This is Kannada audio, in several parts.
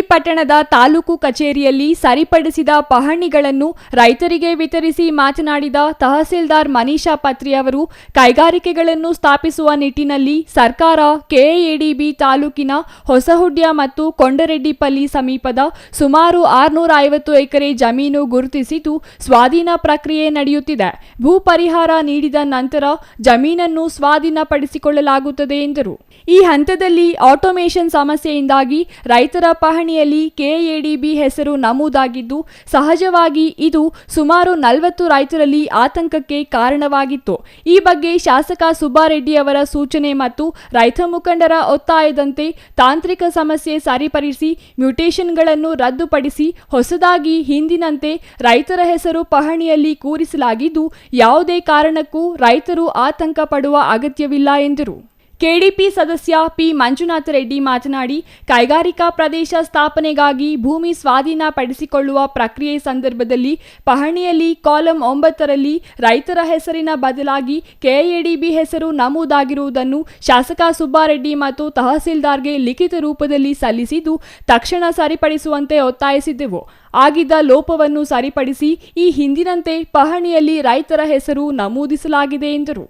ಪಟ್ಟಣದ ತಾಲೂಕು ಕಚೇರಿಯಲ್ಲಿ ಸರಿಪಡಿಸಿದ ಪಹಣಿಗಳನ್ನು ರೈತರಿಗೆ ವಿತರಿಸಿ ಮಾತನಾಡಿದ ತಹಸೀಲ್ದಾರ್ ಮನೀಷಾ ಪತ್ರಿ ಅವರು, ಕೈಗಾರಿಕೆಗಳನ್ನು ಸ್ಥಾಪಿಸುವ ನಿಟ್ಟಿನಲ್ಲಿ ಸರ್ಕಾರ ಕೆಎಡಿಬಿ ತಾಲೂಕಿನ ಹೊಸಹುಡ್ಯ ಮತ್ತು ಕೊಂಡರೆಡ್ಡಿಪಲ್ಲಿ ಸಮೀಪದ ಸುಮಾರು ಆರುನೂರ ಐವತ್ತು ಎಕರೆ ಜಮೀನು ಗುರುತಿಸಿದ್ದು ಸ್ವಾಧೀನ ಪ್ರಕ್ರಿಯೆ ನಡೆಯುತ್ತಿದೆ. ಭೂ ಪರಿಹಾರ ನೀಡಿದ ನಂತರ ಜಮೀನನ್ನು ಸ್ವಾಧೀನಪಡಿಸಿಕೊಳ್ಳಲಾಗುತ್ತದೆ ಎಂದರು. ಈ ಹಂತದಲ್ಲಿ ಆಟೋಮೇಷನ್ ಸಮಸ್ಯೆಯಿಂದಾಗಿ ರೈತರ ಪಹಣಿಯಲ್ಲಿ ಕೆಎಡಿಬಿ ಹೆಸರು ನಮೂದಾಗಿದ್ದು, ಸಹಜವಾಗಿ ಇದು ಸುಮಾರು ನಲವತ್ತು ರೈತರಲ್ಲಿ ಆತಂಕಕ್ಕೆ ಕಾರಣವಾಗಿತ್ತು. ಈ ಬಗ್ಗೆ ಶಾಸಕ ಸುಬ್ಬಾರೆಡ್ಡಿ ಅವರ ಸೂಚನೆ ಮತ್ತು ರೈತ ಮುಖಂಡರ ಒತ್ತಾಯದಂತೆ ತಾಂತ್ರಿಕ ಸಮಸ್ಯೆ ಸರಿಪಡಿಸಿ ಮ್ಯೂಟೇಷನ್ಗಳನ್ನು ರದ್ದುಪಡಿಸಿ ಹೊಸದಾಗಿ ಹಿಂದಿನಂತೆ ರೈತರ ಹೆಸರು ಪಹಣಿಯಲ್ಲಿ ಕೂರಿಸಲಾಗಿದ್ದು, ಯಾವುದೇ ಕಾರಣಕ್ಕೂ ರೈತರು ಆತಂಕ ಪಡುವ ಅಗತ್ಯವಿಲ್ಲ ಎಂದರು. ಕೆಡಿಪಿ ಸದಸ್ಯ ಪಿ ಮಂಜುನಾಥ ರೆಡ್ಡಿ ಮಾತನಾಡಿ, ಕೈಗಾರಿಕಾ ಪ್ರದೇಶ ಸ್ಥಾಪನೆಗಾಗಿ ಭೂಮಿ ಸ್ವಾಧೀನ ಪಡಿಸಿಕೊಳ್ಳುವ ಪ್ರಕ್ರಿಯೆ ಸಂದರ್ಭದಲ್ಲಿ ಪಹಣಿಯಲ್ಲಿ ಕಾಲಂ ಒಂಬತ್ತರಲ್ಲಿ ರೈತರ ಹೆಸರಿನ ಬದಲಾಗಿ ಕೆಎಡಿಬಿ ಹೆಸರು ನಮೂದಾಗಿರುವುದನ್ನು ಶಾಸಕ ಸುಬ್ಬಾರೆಡ್ಡಿ ಮತ್ತು ತಹಸೀಲ್ದಾರ್ಗೆ ಲಿಖಿತ ರೂಪದಲ್ಲಿ ಸಲ್ಲಿಸಿದ್ದು, ತಕ್ಷಣ ಸರಿಪಡಿಸುವಂತೆ ಒತ್ತಾಯಿಸಿದ್ದೆವು. ಆಗಿದ್ದ ಲೋಪವನ್ನು ಸರಿಪಡಿಸಿ ಈ ಹಿಂದಿನಂತೆ ಪಹಣಿಯಲ್ಲಿ ರೈತರ ಹೆಸರು ನಮೂದಿಸಲಾಗಿದೆ ಎಂದರು.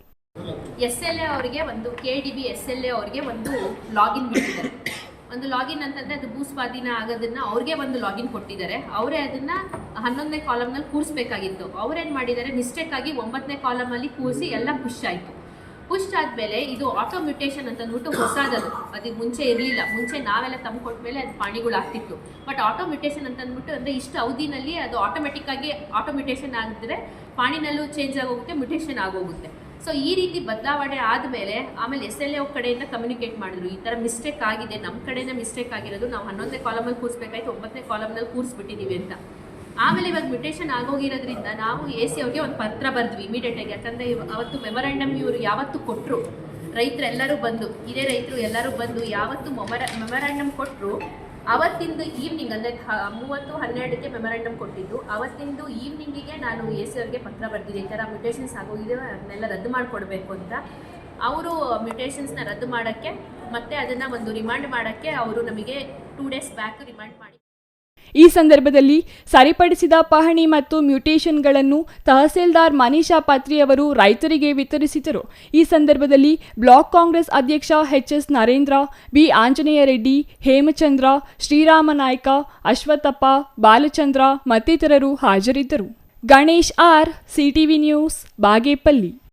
ಎಸ್ ಎಲ್ ಎ ಅವರಿಗೆ ಒಂದು, K D B S L A ಅವರಿಗೆ ಒಂದು ಲಾಗಿನ್ ಬಿಟ್ಟಿದ್ದಾರೆ. ಒಂದು ಲಾಗಿನ್ ಅಂತಂದರೆ ಅದು ಭೂ ಸ್ವಾಧೀನ ಆಗೋದನ್ನ ಅವ್ರಿಗೆ ಒಂದು ಲಾಗಿನ್ ಕೊಟ್ಟಿದ್ದಾರೆ. ಅವರೇ ಅದನ್ನು ಹನ್ನೊಂದನೇ ಕಾಲಮ್ನಲ್ಲಿ ಕೂರಿಸ್ಬೇಕಾಗಿತ್ತು. ಅವ್ರೇನು ಮಾಡಿದ್ದಾರೆ? ಮಿಸ್ಟೇಕ್ ಆಗಿ ಒಂಬತ್ತನೇ ಕಾಲಮಲ್ಲಿ ಕೂರಿಸಿ ಎಲ್ಲ ಪುಷ್ ಆಯಿತು. ಪುಷ್ ಆದಮೇಲೆ ಇದು ಆಟೋ ಮ್ಯೂಟೇಷನ್ ಅಂತ ಅಂದ್ಬಿಟ್ಟು ಹೊಸದದು. ಅದಕ್ಕೆ ಮುಂಚೆ ಇರಲಿಲ್ಲ. ಮುಂಚೆ ನಾವೆಲ್ಲ ತಂದು ಕೊಟ್ಮೇಲೆ ಅದು ಪಾಣಿಗಳು ಆಗ್ತಿತ್ತು. ಬಟ್ ಆಟೋ ಮ್ಯೂಟೇಷನ್ ಅಂತ ಅಂದ್ಬಿಟ್ಟು ಅಂದರೆ ಇಷ್ಟು ಅವಧಿನಲ್ಲಿ ಅದು ಆಟೋಮೆಟಿಕ್ಕಾಗಿ ಆಟೋ ಮ್ಯೂಟೇಷನ್ ಆಗಿದ್ರೆ ಪಾಣಿನಲ್ಲೂ ಚೇಂಜ್ ಆಗೋಗುತ್ತೆ ಮ್ಯೂಟೇಷನ್ ಆಗೋಗುತ್ತೆ. ಸೊ ಈ ರೀತಿ ಬದಲಾವಣೆ ಆದಮೇಲೆ ಆಮೇಲೆ ಎಸ್ ಎಲ್ ಎ ಕಡೆಯಿಂದ ಕಮ್ಯುನಿಕೇಟ್ ಮಾಡಿದ್ರು. ಈ ಥರ ಮಿಸ್ಟೇಕ್ ಆಗಿದೆ. ನಮ್ಮ ಕಡೆಯಿಂದ ಮಿಸ್ಟೇಕ್ ಆಗಿರೋದು ನಾವು ಹನ್ನೊಂದನೇ ಕಾಲಮಲ್ಲಿ ಕೂರಿಸ್ಬೇಕಾಯ್ತು, ಒಂಬತ್ತನೇ ಕಾಲಮ್ನಲ್ಲಿ ಕೂರಿಸ್ಬಿಟ್ಟಿದ್ದೀವಿ ಅಂತ. ಆಮೇಲೆ ಇವಾಗ ಮ್ಯೂಟೇಷನ್ ಆಗೋಗಿರೋದ್ರಿಂದ ನಾವು ಎ ಸಿ ಅವ್ರಿಗೆ ಒಂದು ಪತ್ರ ಬರೆದ್ವಿ ಇಮಿಡಿಯೇಟಾಗಿ ಯಾಕಂದರೆ ಅವತ್ತು ಮೆಮೊರಾಂಡಮ್ ಇವರು ಯಾವತ್ತು ಕೊಟ್ಟರು ರೈತರೆಲ್ಲರೂ ಬಂದು ಇದೇ ರೈತರು ಎಲ್ಲರೂ ಬಂದು ಯಾವತ್ತು ಮೊಮರ ಮೆಮೊರಾಂಡಮ್ ಕೊಟ್ಟರು ಅವತ್ತಿಂದು ಈವ್ನಿಂಗ್ ಅಂದರೆ ಮೂವತ್ತು, ಹನ್ನೆರಡಕ್ಕೆ ಮೆಮೊರಾಂಡಮ್ ಕೊಟ್ಟಿದ್ದು. ಅವತ್ತಿಂದು ಈವ್ನಿಂಗಿಗೆ ನಾನು ಎ ಸಿ ಅವ್ರಿಗೆ ಪತ್ರ ಬರೆದಿದ್ದೆ. ಈ ಥರ ಮ್ಯೂಟೇಷನ್ಸ್ ಆಗೋಗಿದೆ, ಅದನ್ನೆಲ್ಲ ರದ್ದು ಮಾಡಿಕೊಡ್ಬೇಕು ಅಂತ. ಅವರು ಮ್ಯೂಟೇಷನ್ಸ್ನ ರದ್ದು ಮಾಡೋಕ್ಕೆ ಮತ್ತು ಅದನ್ನು ಒಂದು ರಿಮಾಂಡ್ ಮಾಡೋಕ್ಕೆ ಅವರು ನಮಗೆ ಟೂ ಡೇಸ್ ಬ್ಯಾಕ್ ರಿಮಾಂಡ್ ಮಾಡಿ ಈ ಸಂದರ್ಭದಲ್ಲಿ ಸರಿಪಡಿಸಿದ ಪಹಣಿ ಮತ್ತು ಮ್ಯೂಟೇಷನ್ಗಳನ್ನು ತಹಸೀಲ್ದಾರ್ ಮನೀಷಾ ಪಾತ್ರಿ ಅವರು ರೈತರಿಗೆ ವಿತರಿಸಿದರು. ಈ ಸಂದರ್ಭದಲ್ಲಿ ಬ್ಲಾಕ್ ಕಾಂಗ್ರೆಸ್ ಅಧ್ಯಕ್ಷ ಎಚ್ಎಸ್ ನರೇಂದ್ರ, ಬಿ ಆಂಜನೇಯ ರೆಡ್ಡಿ, ಹೇಮಚಂದ್ರ, ಶ್ರೀರಾಮ ನಾಯ್ಕ, ಅಶ್ವತ್ಥಪ್ಪ, ಬಾಲಚಂದ್ರ ಮತ್ತಿತರರು ಹಾಜರಿದ್ದರು. Ganesh R, CTV news, Bagepalli.